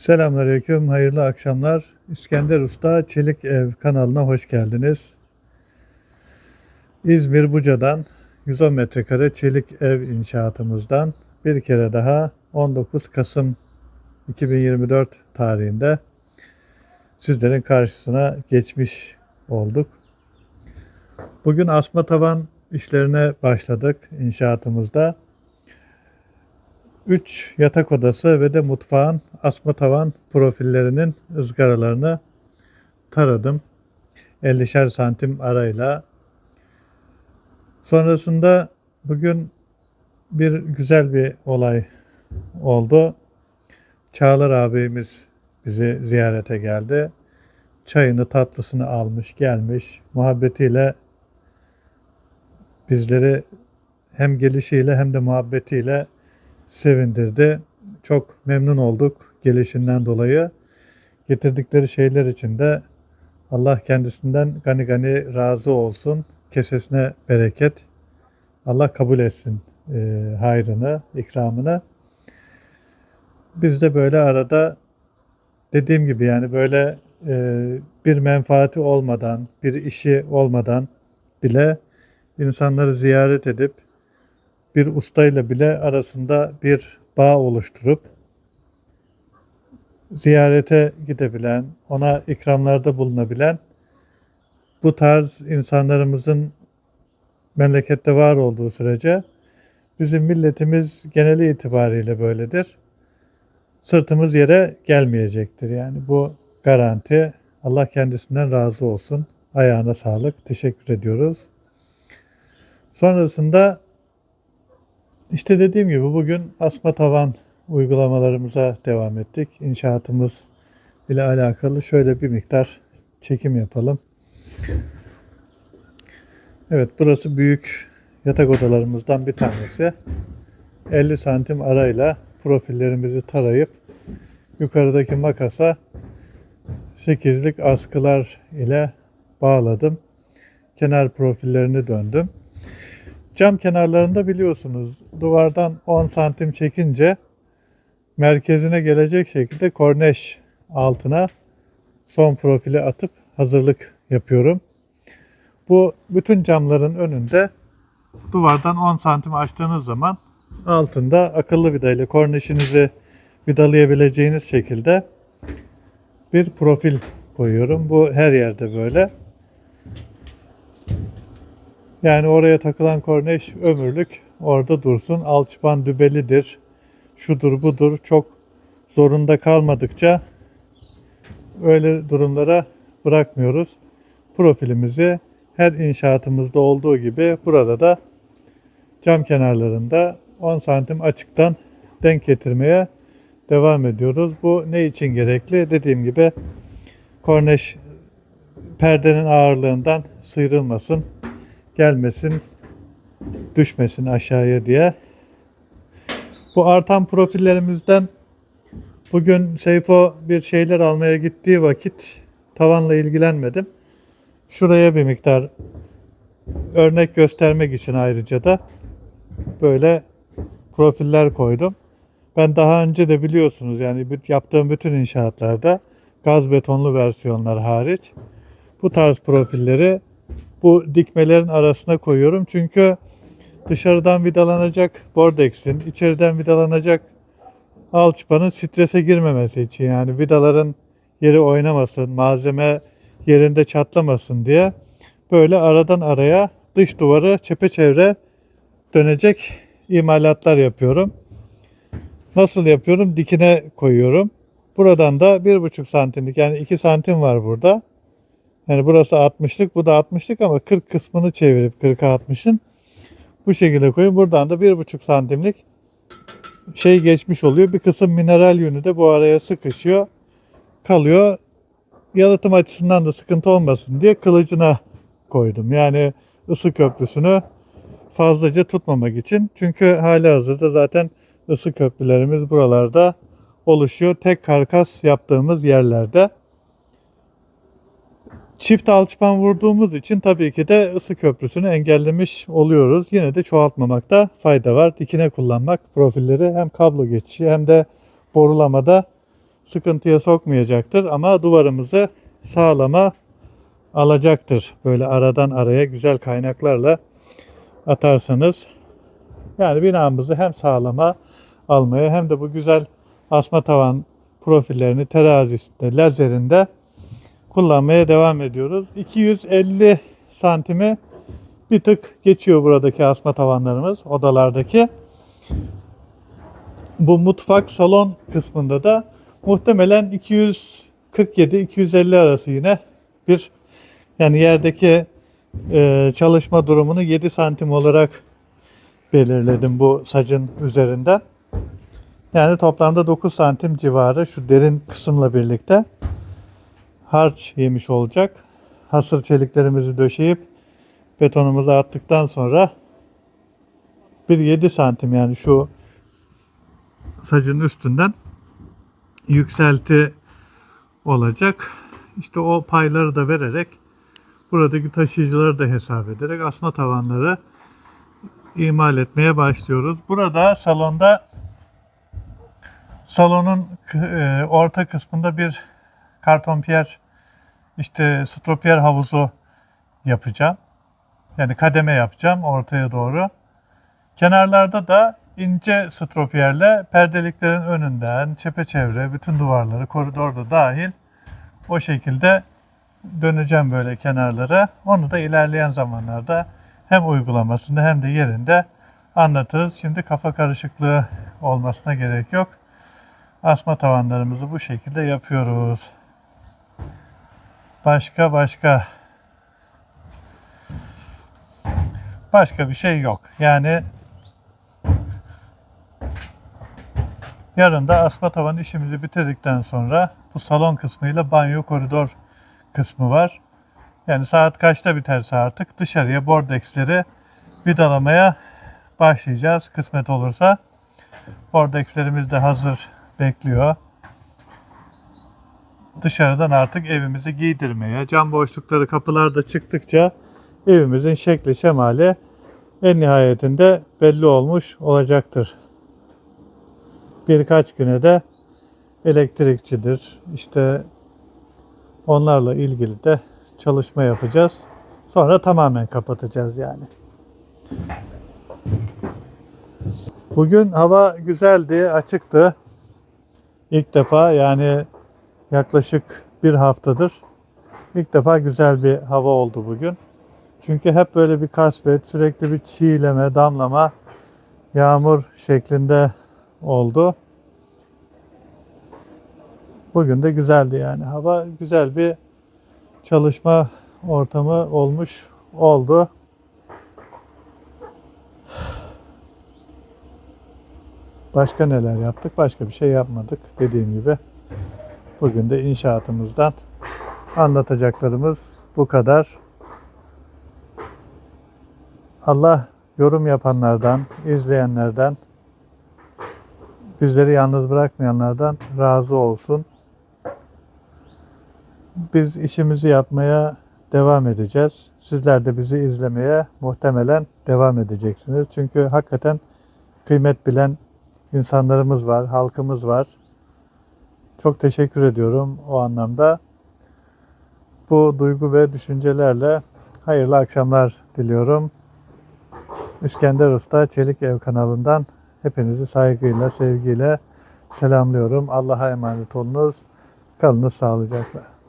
Selamünaleyküm, hayırlı akşamlar. İskender Usta Çelik Ev kanalına hoş geldiniz. İzmir Buca'dan 110 metrekare çelik ev inşaatımızdan bir kere daha 19 Kasım 2024 tarihinde sizlerin karşısına geçmiş olduk. Bugün asma tavan işlerine başladık inşaatımızda. 3 yatak odası ve de mutfağın asma tavan profillerinin ızgaralarını taradım. 50'şer santim arayla. Sonrasında bugün bir güzel bir olay oldu. Çağlar abimiz bizi ziyarete geldi. Çayını tatlısını almış gelmiş. Muhabbetiyle bizleri hem gelişiyle hem de muhabbetiyle sevindirdi. Çok memnun olduk gelişinden dolayı. Getirdikleri şeyler için de Allah kendisinden gani gani razı olsun. Kesesine bereket. Allah kabul etsin e, hayrını, ikramını. Biz de böyle arada dediğim gibi yani böyle e, bir menfaati olmadan, bir işi olmadan bile insanları ziyaret edip bir ustayla bile arasında bir bağ oluşturup ziyarete gidebilen, ona ikramlarda bulunabilen bu tarz insanlarımızın memlekette var olduğu sürece bizim milletimiz geneli itibariyle böyledir. Sırtımız yere gelmeyecektir. Yani bu garanti. Allah kendisinden razı olsun. Ayağına sağlık. Teşekkür ediyoruz. Sonrasında işte dediğim gibi bugün asma tavan uygulamalarımıza devam ettik. İnşaatımız ile alakalı şöyle bir miktar çekim yapalım. Evet burası büyük yatak odalarımızdan bir tanesi. 50 santim arayla profillerimizi tarayıp yukarıdaki makasa 8'lik askılar ile bağladım. Kenar profillerini döndüm. Cam kenarlarında biliyorsunuz duvardan 10 santim çekince merkezine gelecek şekilde korneş altına son profili atıp hazırlık yapıyorum. Bu bütün camların önünde duvardan 10 santim açtığınız zaman altında akıllı vida ile korneşinizi vidalayabileceğiniz şekilde bir profil koyuyorum. Bu her yerde böyle. Yani oraya takılan korneş ömürlük orada dursun. Alçıpan dübelidir. Şudur budur. Çok zorunda kalmadıkça öyle durumlara bırakmıyoruz. Profilimizi her inşaatımızda olduğu gibi burada da cam kenarlarında 10 santim açıktan denk getirmeye devam ediyoruz. Bu ne için gerekli? Dediğim gibi korneş perdenin ağırlığından sıyrılmasın gelmesin, düşmesin aşağıya diye. Bu artan profillerimizden bugün Seyfo bir şeyler almaya gittiği vakit tavanla ilgilenmedim. Şuraya bir miktar örnek göstermek için ayrıca da böyle profiller koydum. Ben daha önce de biliyorsunuz yani yaptığım bütün inşaatlarda gaz betonlu versiyonlar hariç bu tarz profilleri bu dikmelerin arasına koyuyorum. Çünkü dışarıdan vidalanacak bordexin, içeriden vidalanacak alçıpanın strese girmemesi için yani vidaların yeri oynamasın, malzeme yerinde çatlamasın diye böyle aradan araya dış duvarı çepeçevre dönecek imalatlar yapıyorum. Nasıl yapıyorum? Dikine koyuyorum. Buradan da 1,5 santimlik yani 2 santim var burada. Yani burası 60'lık, bu da 60'lık ama 40 kısmını çevirip 40'a 60'ın bu şekilde koyun. Buradan da 1,5 santimlik şey geçmiş oluyor. Bir kısım mineral yünü de bu araya sıkışıyor. Kalıyor. Yalıtım açısından da sıkıntı olmasın diye kılıcına koydum. Yani ısı köprüsünü fazlaca tutmamak için. Çünkü hali hazırda zaten ısı köprülerimiz buralarda oluşuyor. Tek karkas yaptığımız yerlerde. Çift alçıpan vurduğumuz için tabii ki de ısı köprüsünü engellemiş oluyoruz. Yine de çoğaltmamakta fayda var. Dikine kullanmak profilleri hem kablo geçişi hem de borulamada sıkıntıya sokmayacaktır ama duvarımızı sağlama alacaktır. Böyle aradan araya güzel kaynaklarla atarsanız yani binamızı hem sağlama almaya hem de bu güzel asma tavan profillerini terazisinde, lazerinde kullanmaya devam ediyoruz. 250 santimi bir tık geçiyor buradaki asma tavanlarımız odalardaki. Bu mutfak salon kısmında da muhtemelen 247-250 arası yine bir yani yerdeki e, çalışma durumunu 7 santim olarak belirledim bu sacın üzerinden. Yani toplamda 9 santim civarı şu derin kısımla birlikte harç yemiş olacak. Hasır çeliklerimizi döşeyip betonumuzu attıktan sonra bir 7 santim yani şu sacın üstünden yükselti olacak. İşte o payları da vererek buradaki taşıyıcıları da hesap ederek asma tavanları imal etmeye başlıyoruz. Burada salonda salonun e, orta kısmında bir karton piyer işte stropiyer havuzu yapacağım. Yani kademe yapacağım ortaya doğru. Kenarlarda da ince stropiyerle perdeliklerin önünden çepeçevre bütün duvarları koridorda dahil o şekilde döneceğim böyle kenarlara. Onu da ilerleyen zamanlarda hem uygulamasında hem de yerinde anlatırız. Şimdi kafa karışıklığı olmasına gerek yok. Asma tavanlarımızı bu şekilde yapıyoruz. Başka başka başka bir şey yok. Yani yarın da asma tavan işimizi bitirdikten sonra bu salon kısmıyla banyo koridor kısmı var. Yani saat kaçta biterse artık dışarıya bordexleri vidalamaya başlayacağız kısmet olursa. Bordexlerimiz de hazır bekliyor. Dışarıdan artık evimizi giydirmeye, cam boşlukları kapılarda çıktıkça evimizin şekli şemali en nihayetinde belli olmuş olacaktır. Birkaç güne de elektrikçidir, işte onlarla ilgili de çalışma yapacağız. Sonra tamamen kapatacağız yani. Bugün hava güzeldi, açıktı. İlk defa yani yaklaşık bir haftadır ilk defa güzel bir hava oldu bugün. Çünkü hep böyle bir kasvet, sürekli bir çiğleme, damlama, yağmur şeklinde oldu. Bugün de güzeldi yani. Hava güzel bir çalışma ortamı olmuş oldu. Başka neler yaptık? Başka bir şey yapmadık. Dediğim gibi bugün de inşaatımızdan anlatacaklarımız bu kadar. Allah yorum yapanlardan, izleyenlerden, bizleri yalnız bırakmayanlardan razı olsun. Biz işimizi yapmaya devam edeceğiz. Sizler de bizi izlemeye muhtemelen devam edeceksiniz. Çünkü hakikaten kıymet bilen insanlarımız var, halkımız var. Çok teşekkür ediyorum o anlamda. Bu duygu ve düşüncelerle hayırlı akşamlar diliyorum. İskender Usta Çelik Ev kanalından hepinizi saygıyla, sevgiyle selamlıyorum. Allah'a emanet olunuz. Kalınız sağlıcakla.